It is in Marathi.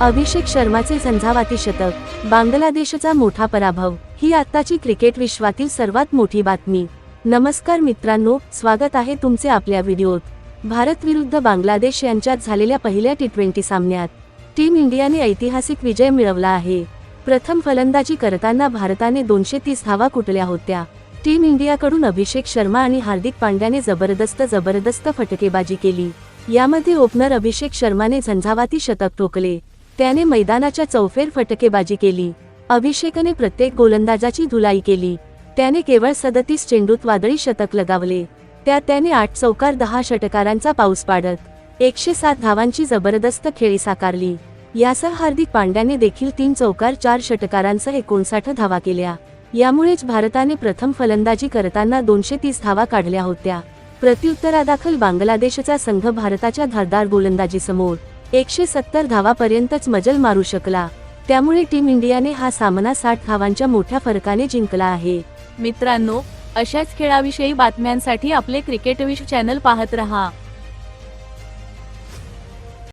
अभिषेक शर्माचे झंझावाती शतक बांगलादेशचा मोठा पराभव ही आत्ताची क्रिकेट विश्वातील सर्वात मोठी बातमी. नमस्कार मित्रांनो स्वागत आहे तुमचे आपल्या व्हिडिओत. भारत विरुद्ध बांगलादेश यांच्यात झालेल्या पहिल्या टी ट्वेंटी सामन्यात टीम इंडियाने ऐतिहासिक विजय मिळवला आहे. प्रथम फलंदाजी करताना भारताने दोनशे तीस धावा कुटल्या होत्या. टीम इंडियाकडून अभिषेक शर्मा आणि हार्दिक पांड्याने जबरदस्त जबरदस्त फटकेबाजी केली. यामध्ये ओपनर अभिषेक शर्माने झंझावाती शतक ठोकले. त्याने मैदानाच्या चौफेर फटकेबाजी केली. अभिषेकने प्रत्येक गोलंदाजाची धुलाई केली. त्याने केवळ सदतीस चेंडूत वादळी शतक लगावले. त्यात त्याने आठ चौकार दहा षटकारांचा पाऊस पाडत एकशे सात धावांची जबरदस्त खेळी साकारली. यासह हार्दिक पांड्याने देखील तीन चौकार चार षटकारांसह एकोणसाठ धावा केल्या. यामुळेच भारताने प्रथम फलंदाजी करताना दोनशे तीस धावा काढल्या होत्या. प्रत्युत्तरादाखल बांगलादेशचा संघ भारताच्या धारदार गोलंदाजीसमोर एकशे सत्तर धावापर्यंतच मजल मारू शकला. त्यामुळे टीम इंडियाने हा सामना साठ धावांच्या मोठ्या फरकाने जिंकला आहे. मित्रांनो अशाच खेळाविषयी बातम्यांसाठी आपले क्रिकेट विश चॅनल पाहत रहा.